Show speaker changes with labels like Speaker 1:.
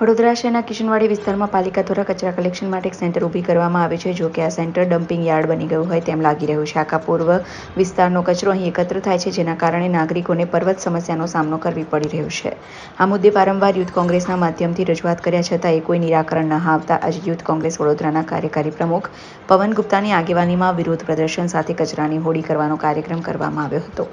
Speaker 1: વડોદરા શહેરના કિશનવાડી વિસ્તારમાં પાલિકા દ્વારા કચરા કલેક્શન માટે એક સેન્ટર ઊભી કરવામાં આવે છે, જો કે આ સેન્ટર ડમ્પિંગ યાર્ડ બની ગયું હોય તેમ લાગી રહ્યું છે. આખા પૂર્વ વિસ્તારનો કચરો અહીં એકત્ર થાય છે, જેના કારણે નાગરિકોને પર્વત સમસ્યાનો સામનો કરવી પડી રહ્યો છે. આ મુદ્દે વારંવાર યુથ કોંગ્રેસના માધ્યમથી રજૂઆત કર્યા છતાં એ કોઈ નિરાકરણ ન આવતા આજે યુથ કોંગ્રેસ વડોદરાના કાર્યકારી પ્રમુખ પવન ગુપ્તાની આગેવાનીમાં વિરોધ પ્રદર્શન સાથે કચરાની હોળી કરવાનો કાર્યક્રમ કરવામાં આવ્યો હતો.